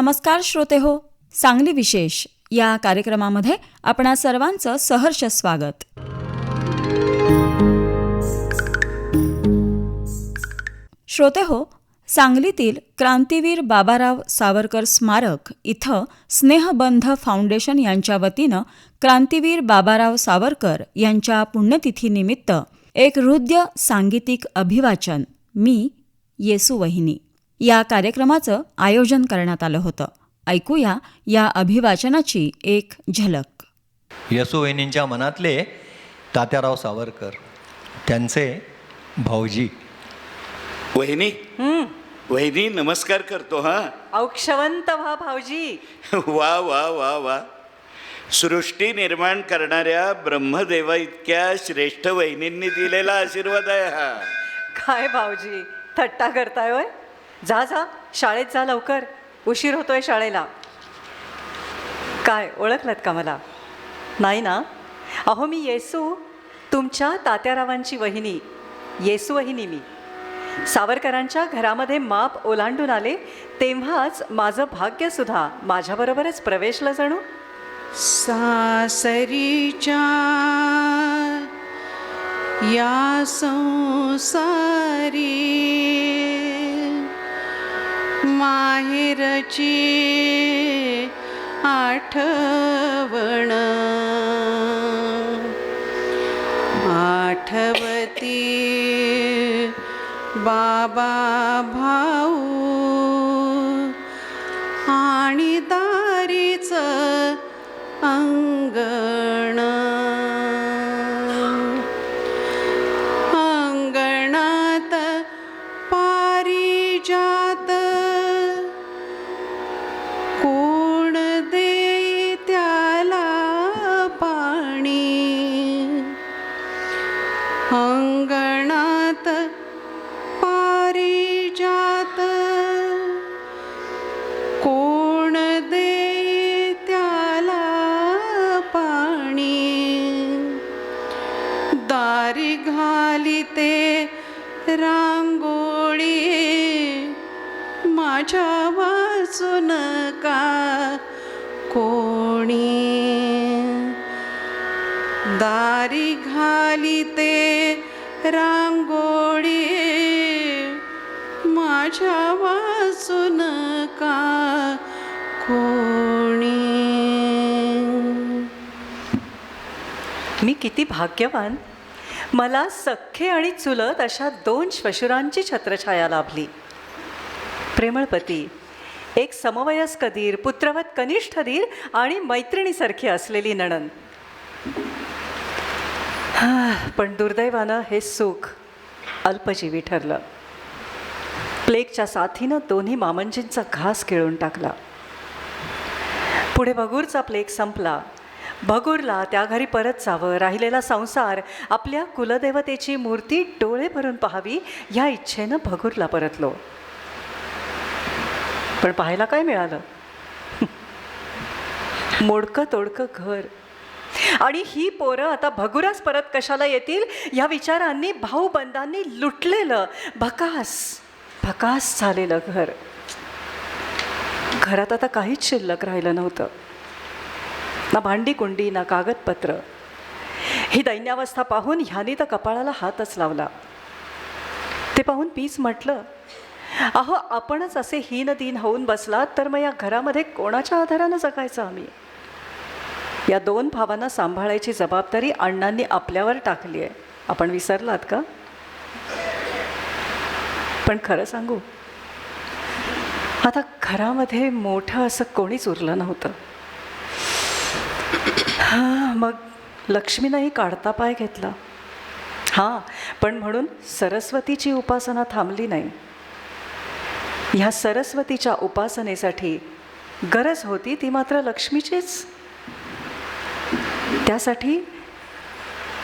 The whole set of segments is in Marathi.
नमस्कार श्रोते हो सांगली विशेष या कार्यक्रमामध्ये आपणा सर्वांचं सहर्ष स्वागत. श्रोते हो सांगलीतील क्रांतीवीर बाबाराव सावरकर स्मारक इथं स्नेहबंध फाउंडेशन यांच्या वतीनं क्रांतीवीर बाबाराव सावरकर यांच्या पुण्यतिथीनिमित्त एक हृदय सांगीतिक अभिवाचन मी येसू वहिनी. या कार्यक्रमाचं आयोजन करण्यात आलं होतं. ऐकूया या अभिवाचनाची एक झलक. यशोवहिनींच्या मनातले तात्याराव सावरकर त्यांचे भाऊजी. वहिनी. वहिनी नमस्कार करतो हा. औक्षवंत व्हा भाऊजी. वा वा वा वा. सृष्टी निर्माण करणाऱ्या ब्रह्मदेवा इतक्या श्रेष्ठ वहिनींनी दिलेला आशीर्वाद आहे हा. काय भाऊजी थट्टा करताय होय? जा जा शाळेत जा लवकर. उशीर होतोय शाळेला. काय ओळखलत का मला? नाही ना? अहो मी येसू तुमच्या तात्यारावांची वहिनी. येसू वहिनी मी. सावरकरांच्या घरामध्ये माप ओलांडून आले तेव्हाच माझं भाग्यसुद्धा माझ्याबरोबरच प्रवेशलं जणू. सासरीच्या या संसारी माहेरची आठवण. आठवती बाबा भाऊ आणि दारीच अंग किती भाग्यवान. मला सख्खे आणि चुलत अशा दोन श्वशुरांची छत्रछाया लाभली. प्रेमळपती एक समवयस्क धीर पुत्रवत कनिष्ठ धीर आणि मैत्रिणीसारखी असलेली नणन पण दुर्दैवानं हे सुख अल्पजीवी ठरलं. प्लेगच्या साथीनं दोन्ही मामंजींचा घास खिळून टाकला. पुढे भगूरचा प्लेग संपला. भगूरला त्या घरी परत जावं. राहिलेला संसार आपल्या कुलदेवतेची मूर्ती डोळे भरून पाहावी ह्या इच्छेनं भगूरला परतलो. पण पाहायला काय मिळालं? मोडकं तोडकं घर. आणि ही पोरं आता भगुरास परत कशाला येतील? या विचारांनी भाऊबंदांनी लुटलेलं भकास भकास झालेलं घर. घरात आता काहीच शिल्लक राहिलं नव्हतं. ना भांडी कुंडी ना कागदपत्र. ही दैन्यावस्था पाहून ह्यानी तर कपाळाला हातच लावला. ते पाहून पीच म्हटलं अहो आपणच असे हीन दिन होऊन बसलात तर मग या घरामध्ये कोणाच्या आधारानं जगायचं आम्ही? या दोन भावांना सांभाळायची जबाबदारी अण्णांनी आपल्यावर टाकली आहे. आपण विसरलात का? पण खरं सांगू आता घरामध्ये मोठं असं कोणीच उरलं नव्हतं. हां मग लक्ष्मीनंही काढता पाय घेतला. हां पण म्हणून सरस्वतीची उपासना थांबली नाही. ह्या सरस्वतीच्या उपासनेसाठी गरज होती ती मात्र लक्ष्मीचीच. त्यासाठी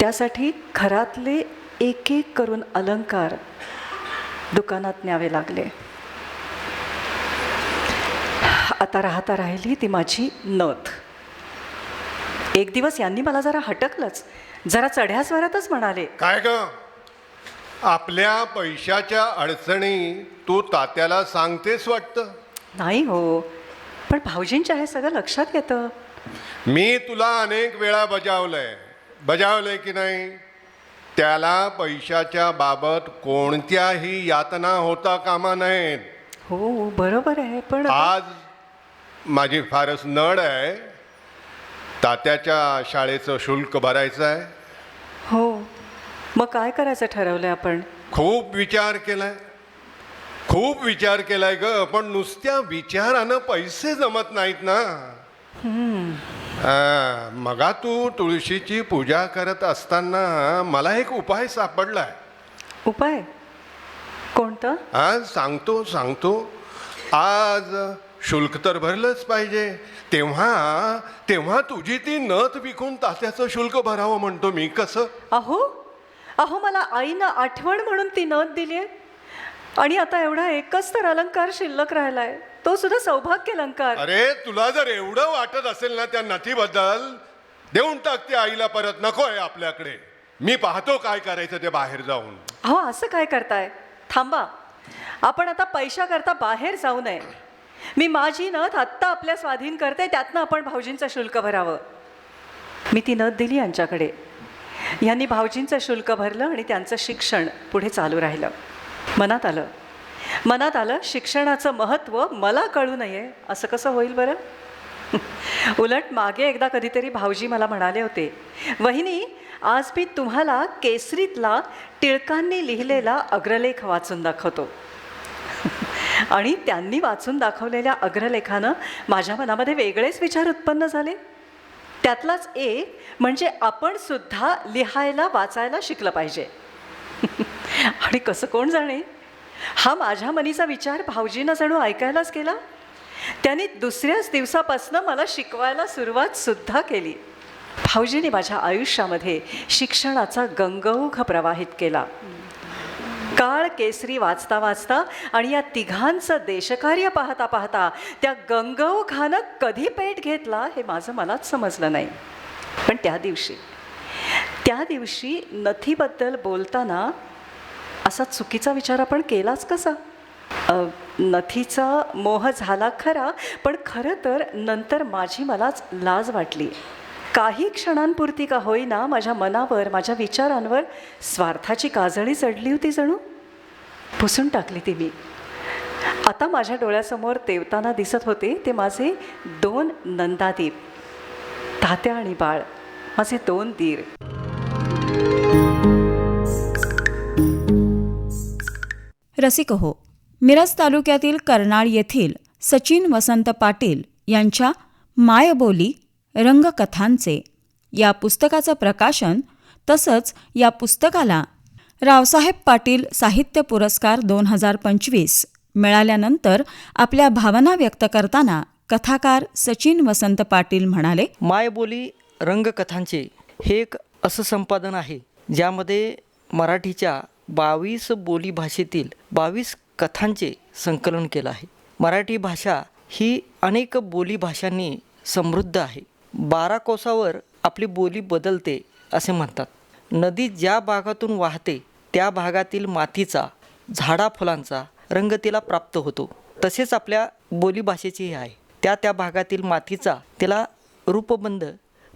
त्यासाठी घरातले एक एक करून अलंकार दुकानात न्यावे लागले. आता राहता राहिली ती माझी नथ. एक दिवस यांनी मला जरा हटकलंच. जरा चढ्या स्वरातच म्हणाले काय ग? आपल्या पैशाच्या अडचणी तू तात्याला सांगतेस वाटतं? नाही हो पण भाऊजींच्या हे सगळं लक्षात येतं. मी तुला अनेक वेळा बजावलंय. बजावलंय की नाही? त्याला पैशाच्या बाबत कोणत्याही यातना होता कामा नयेत. हो बरोबर आहे पण आज माझी फारच नड आहे. तात्याच्या शाळेचं शुल्क भरायचं आहे. हो. मग काय करायचं ठरवलंय आपण? खूप विचार केलाय. खूप विचार केलाय ग पण नुसत्या विचारानं पैसे जमत नाहीत ना. आ, मगा तू तुळशीची पूजा करत असताना मला एक उपाय सापडलाय. उपाय? कोणतं? आज सांगतो सांगतो. आज शुल्क तर भरलंच पाहिजे. तेव्हा तेव्हा तुझी ती नथ विकून तात्याचं शुल्क भरावं म्हणतो मी. कसं? अहो अहो मला आईनं आठवण म्हणून ती नथ दिली आहे. आणि आता एवढा एकच तर अलंकार शिल्लक राहिलाय. तो सुद्धा सौभाग्य अलंकार. अरे तुला जर एवढं वाटत असेल ना त्या नथीबद्दल देऊन टाक ते आईला परत. नको आहे आपल्याकडे. मी पाहतो काय करायचं ते बाहेर जाऊन. अहो असं काय करताय? थांबा. आपण आता पैशाकरता बाहेर जाऊ नये. मी माझी नथ आत्ता आपल्या स्वाधीन करते त्यातनं आपण भाऊजींचं शुल्क भरावं. मी ती नथ दिली यांच्याकडे. यांनी भाऊजींचं शुल्क भरलं आणि त्यांचं शिक्षण पुढे चालू राहिलं. मनात आलं. मनात आलं शिक्षणाचं महत्त्व मला कळू नये. असं कसं होईल बरं? उलट मागे एकदा कधीतरी भाऊजी मला म्हणाले होते वहिनी आज मी तुम्हाला केसरीतला टिळकांनी लिहिलेला अग्रलेख वाचून दाखवतो. आणि त्यांनी वाचून दाखवलेल्या अग्रलेखानं माझ्या मनामध्ये वेगळेच विचार उत्पन्न झाले. त्यातलाच एक म्हणजे आपण सुद्धा लिहायला वाचायला शिकलं पाहिजे. आणि कसं कोण जाणे? हा माझ्या मनीचा विचार भाऊजीनं जणू ऐकायलाच केला. त्यांनी दुसऱ्याच दिवसापासनं मला शिकवायला सुरुवात सुद्धा केली. भाऊजीने माझ्या आयुष्यामध्ये शिक्षणाचा गंगौघ प्रवाहित केला. काळ केसरी वाचता वाचता आणि या तिघांचं देशकार्य पाहता पाहता त्या गंगव खानं कधी पेट घेतला हे माझं मलाच समजलं नाही. पण त्या दिवशी त्या दिवशी नथीबद्दल बोलताना असा चुकीचा विचार आपण केलाच कसा? नथीचा मोह झाला खरा पण खरं तर नंतर माझी मलाच लाज वाटली. काही क्षणांपुरती का होईना माझ्या मनावर माझ्या विचारांवर स्वार्थाची काजळी चढली होती जणू. पुसून टाकली ती मी. आता माझ्या डोळ्यासमोर तेवताना दिसत होते ते माझे दोन नंदादीप तात्या आणि बाळ माझे दोन दीर. रसिक हो मिरज तालुक्यातील कर्नाळ येथील सचिन वसंत पाटील यांच्या मायबोली रंगकथांचे. या पुस्तकाचं प्रकाशन तसंच या पुस्तकाला रावसाहेब पाटील साहित्य पुरस्कार दोन हजार पंचवीस मिळाल्यानंतर आपल्या भावना व्यक्त करताना कथाकार सचिन वसंत पाटील म्हणाले मायबोली रंगकथांचे. हे एक असं संपादन आहे ज्यामध्ये मराठीच्या बावीस बोली भाषेतील बावीस कथांचे संकलन केलं आहे. मराठी भाषा ही अनेक बोली भाषांनी समृद्ध आहे. बारा कोसावर आपली बोली बदलते असे म्हणतात. नदी ज्या भागातून वाहते त्या भागातील मातीचा झाडा फुलांचा रंग तिला प्राप्त होतो. तसेच आपल्या बोलीभाषेचीही आहे. त्या त्या भागातील मातीचा तिला रूपबंध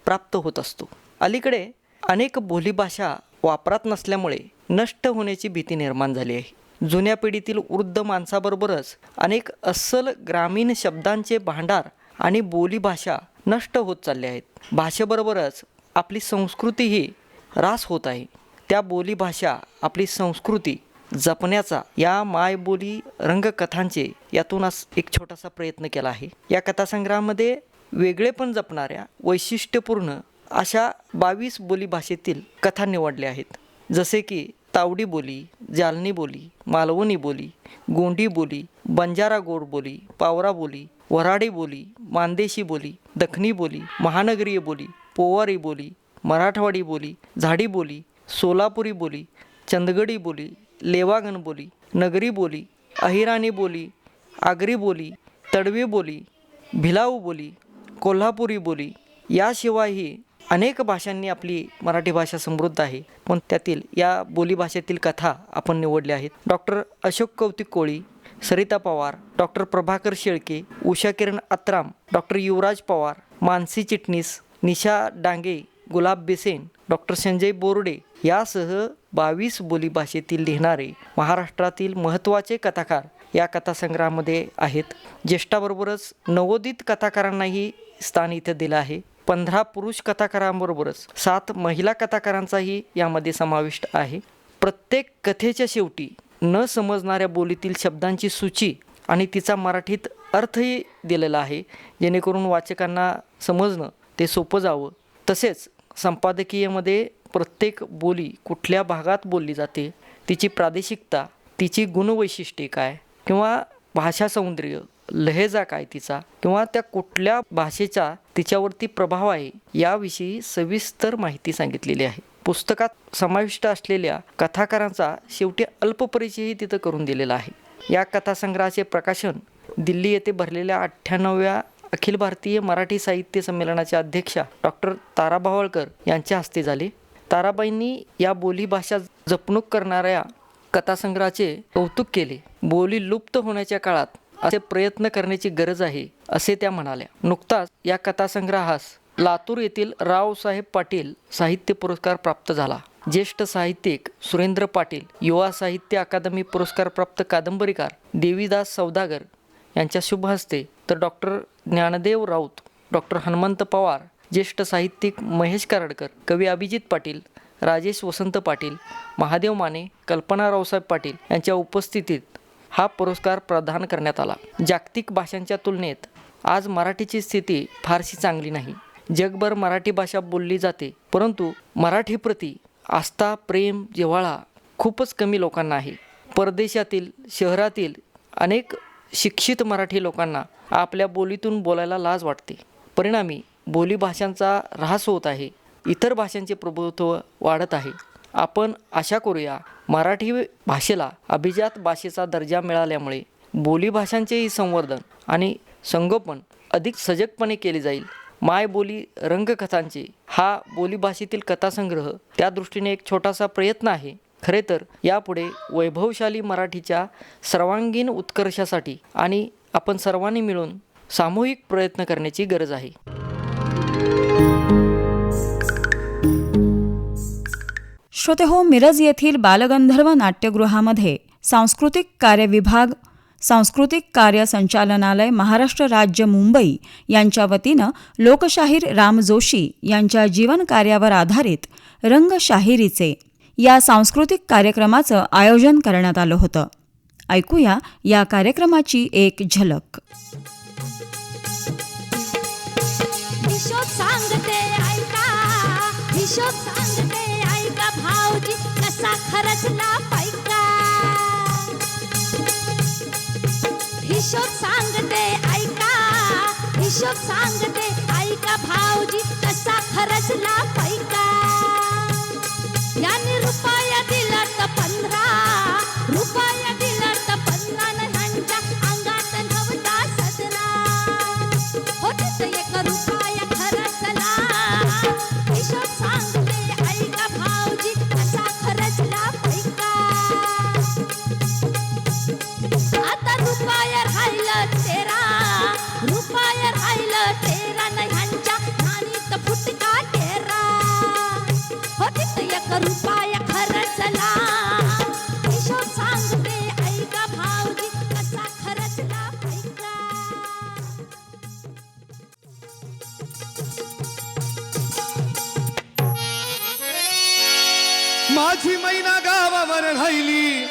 प्राप्त होत असतो. अलीकडे अनेक बोलीभाषा वापरात नसल्यामुळे नष्ट होण्याची भीती निर्माण झाली आहे. जुन्या पिढीतील वृद्ध माणसाबरोबरच अनेक अस्सल ग्रामीण शब्दांचे भांडार आणि बोलीभाषा नष्ट होत चालले आहेत. भाषेबरोबरच आपली संस्कृतीही ऱ्हास होत आहे. त्या बोलीभाषा आपली संस्कृती जपण्याचा या मायबोली रंगकथांचे यातूनच एक छोटासा प्रयत्न केला आहे. या कथासंग्रहामध्ये वेगळे पण जपणाऱ्या वैशिष्ट्यपूर्ण अशा बावीस बोलीभाषेतील कथा निवडल्या आहेत. जसे की तावडी बोली जालनी बोली मालवणी बोली गोंडी बोली बंजारा गोड बोली पावरा बोली वराडी बोली मानदेशी बोली दखनी बोली महानगरीय बोली पोवारी बोली मराठवाडी बोली झाडी बोली सोलापुरी बोली चंदगडी बोली लेवागण बोली नगरी बोली अहिराणी बोली आगरी बोली तडवी बोली भिलाऊ बोली कोल्हापुरी बोली याशिवायही अनेक भाषांनी आपली मराठी भाषा समृद्ध आहे. पण त्यातील या बोलीभाषेतील कथा आपण निवडल्या आहेत. Doctor Ashok Kautik Koli Sarita Pawar doctor Prabhakar Shelke Usha Kiran Atram doctor Yuvraj Pawar Mansi Chitnis Nisha Dange Gulab Besen doctor Sanjay Borde यासह बावीस बोलीभाषेतील लिहिणारे महाराष्ट्रातील महत्त्वाचे कथाकार या कथासंग्रहामध्ये आहेत. ज्येष्ठाबरोबरच नवोदित कथाकारांनाही स्थान इथं दिलं आहे. पंधरा पुरुष कथाकारांबरोबरच सात महिला कथाकारांचाही यामध्ये समाविष्ट आहे. प्रत्येक कथेच्या शेवटी न समजणाऱ्या बोलीतील शब्दांची सूची आणि तिचा मराठीत अर्थही दिलेला आहे. जेणेकरून वाचकांना समजणं ते सोपं जावं. तसेच संपादकीयमध्ये प्रत्येक बोली कुठल्या भागात बोलली जाते तिची प्रादेशिकता तिची गुणवैशिष्ट्ये काय किंवा भाषा सौंदर्य लहेजा काय तिचा? किंवा त्या कुठल्या भाषेचा तिच्यावरती प्रभाव आहे? याविषयी सविस्तर माहिती सांगितलेली आहे. पुस्तकात समाविष्ट असलेल्या कथाकारांचा शेवटी अल्पपरिचयही तिथं करून दिलेला आहे. या कथासंग्रहाचे प्रकाशन दिल्ली येथे भरलेल्या अठ्ठ्याण्णव्या अखिल भारतीय मराठी साहित्य संमेलनाच्या अध्यक्षा डॉक्टर तारा भावळकर यांच्या हस्ते झाले. ताराबाईंनी या बोलीभाषा जपणूक करणाऱ्या कथासंग्रहाचे कौतुक केले. बोली लुप्त होण्याच्या काळात असे प्रयत्न करण्याची गरज आहे असे त्या म्हणाल्या. नुकताच या कथासंग्रहास लातूर येथील रावसाहेब पाटील साहित्य पुरस्कार प्राप्त झाला. ज्येष्ठ साहित्यिक सुरेंद्र पाटील युवा साहित्य अकादमी पुरस्कार प्राप्त कादंबरीकार देवीदास सौदागर यांच्या शुभ हस्ते तर डॉक्टर ज्ञानदेव राऊत डॉक्टर हनुमंत पवार ज्येष्ठ साहित्यिक महेश कराडकर कवी अभिजित पाटील राजेश वसंत पाटील महादेव माने कल्पना रावसाहेब पाटील यांच्या उपस्थितीत हा पुरस्कार प्रदान करण्यात आला. जागतिक भाषांच्या तुलनेत आज मराठीची स्थिती फारशी चांगली नाही. जगभर मराठी भाषा बोलली जाते परंतु मराठीप्रती आस्था प्रेम जिव्हाळा खूपच कमी लोकांना आहे. परदेशातील शहरातील अनेक शिक्षित मराठी लोकांना आपल्या बोलीतून बोलायला लाज वाटते. परिणामी बोलीभाषांचा ऱ्हास होत आहे. इतर भाषांचे प्रभुत्व वाढत आहे. आपण आशा करूया मराठी भाषेला अभिजात भाषेचा दर्जा मिळाल्यामुळे बोलीभाषांचेही संवर्धन आणि संगोपन अधिक सजगपणे केले जाईल. मायबोली रंगकथांचे हा बोलीभाषेतील कथासंग्रह त्या दृष्टीने एक छोटासा प्रयत्न आहे. खरे तर यापुढे वैभवशाली मराठीच्या सर्वांगीण उत्कर्षासाठी आणि आपण सर्वांनी मिळून सामूहिक प्रयत्न करण्याची गरज आहे. श्रोते हो मिरज येथील बालगंधर्व नाट्यगृहामध्ये सांस्कृतिक कार्य विभाग सांस्कृतिक कार्य संचालनालय महाराष्ट्र राज्य मुंबई यांच्या वतीनं लोकशाहीर राम जोशी यांच्या जीवनकार्यावर आधारित रंगशाहिरीचे या सांस्कृतिक कार्यक्रमाचं आयोजन करण्यात आलं होतं. ऐकूया या कार्यक्रमाची एक झलक. सांगते ऐका. खरचला पैका हिशोब सांगते ऐका. हिशोब सांगते ऐका भाऊजी कसा खरचला पैका याने रुपया दिला तर पंधरा. गावावर राहिली.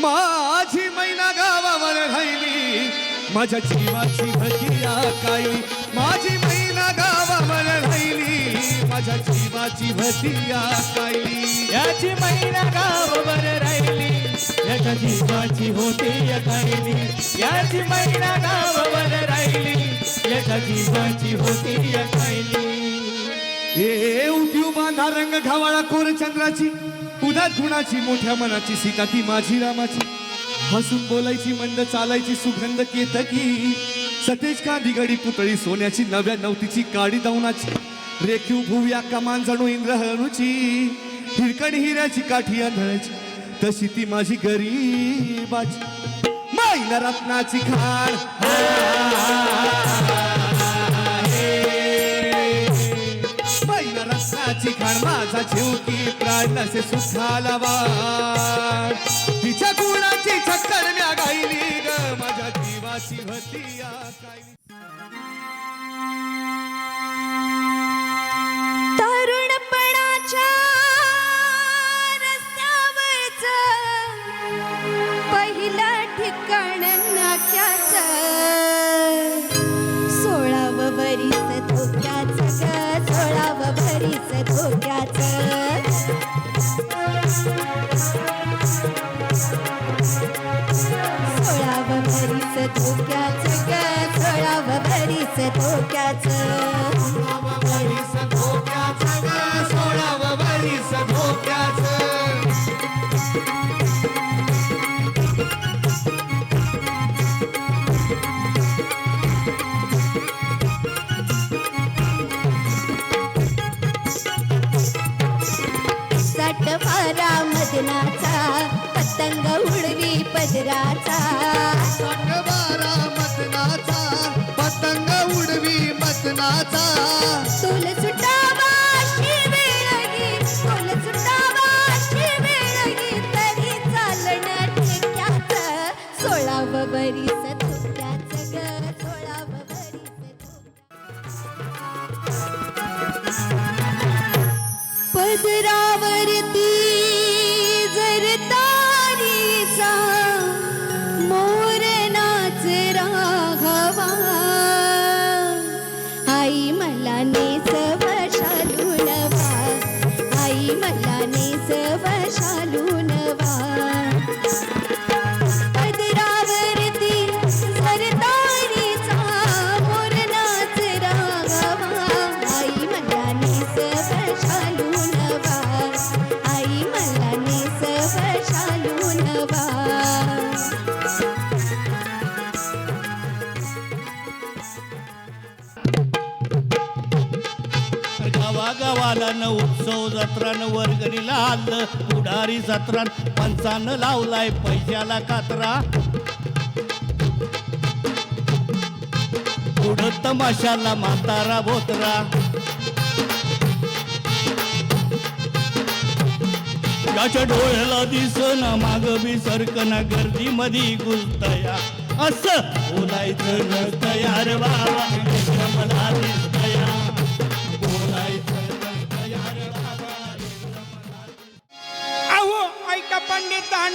माझी मैना गावावर राहिली. माझ्या जीवाची भजिया कायली माझी मैना गावावर राहिली. माझ्या जीवाची भजिया कायली याची मैना गावावर राहिली. याच्या जीवाची होती कायली याची मैना गावावर राहिली. याच्या जीवाची होती कायली ए उठी नारंग घावाळा कोर चंद्राची उदात गुणाची मोठ्या मनाची सीता ती माझी रामाची. हसून बोलायची मंद चालायची सुगंध केतकी. सतेज कांदी गडी पुतळी सोन्याची नव्या नवतीची काडी दौनाची. रेखीव भुव्या कमान जणू इंद्रहनुची. हिरकणी हिऱ्याची काठी आंधळाची. तशी ती माझी गरीबाची. पहिल्या रत्नाची खाण पण माझा जीव की प्राण असे सुखाला वाण तिच्या गुणाची चक्कर म्या गायली ग. माझ्या जीवाची होती तरुणपणाच्या रस्त्यावरच पहिलं ठिकाण नाक्याचं मदनाचा पतंग उडवी पदराचा. गावागावाला न उत्सव जत्रान वर्गणीला आलं पुढारी जत्रान पंचानं लावलाय पैशाला कात्रा. पुढं तमाशाला म्हातारा बोतरा याच्या डोळ्याला दिसना माग बी सरकना गर्दी मधी घुसतया असं बोलायचं नसतं यार बाबा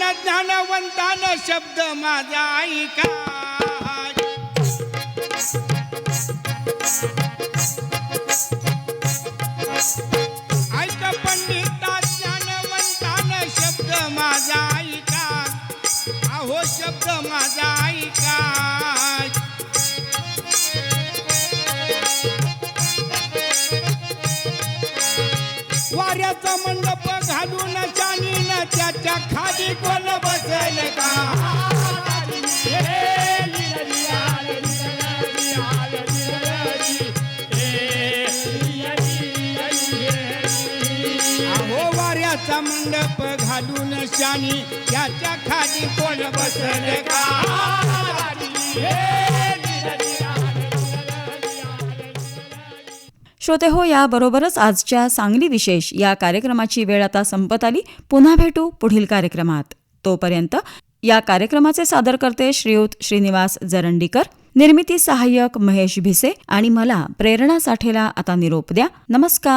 पंडितान ज्ञानवंतान शब्द माझा ऐका. ऐका पंडिता ज्ञानवंतान शब्द माझा ऐका. अहो शब्द माझा ऐका. त्याच्याखाली कोण बसेल का? अहो वाऱ्याचा मंडप घालून शानी त्याच्याखाली कोण बसेल का? श्रोते हो याबरोबरच आजच्या सांगली विशेष या कार्यक्रमाची वेळ आता संपत आली. पुन्हा भेटू पुढील कार्यक्रमात. तोपर्यंत या कार्यक्रमाचे सादर करते श्रीयुत श्रीनिवास जरंडीकर निर्मिती सहाय्यक महेश भिसे आणि मला प्रेरणा साठेला आता निरोप द्या. नमस्कार.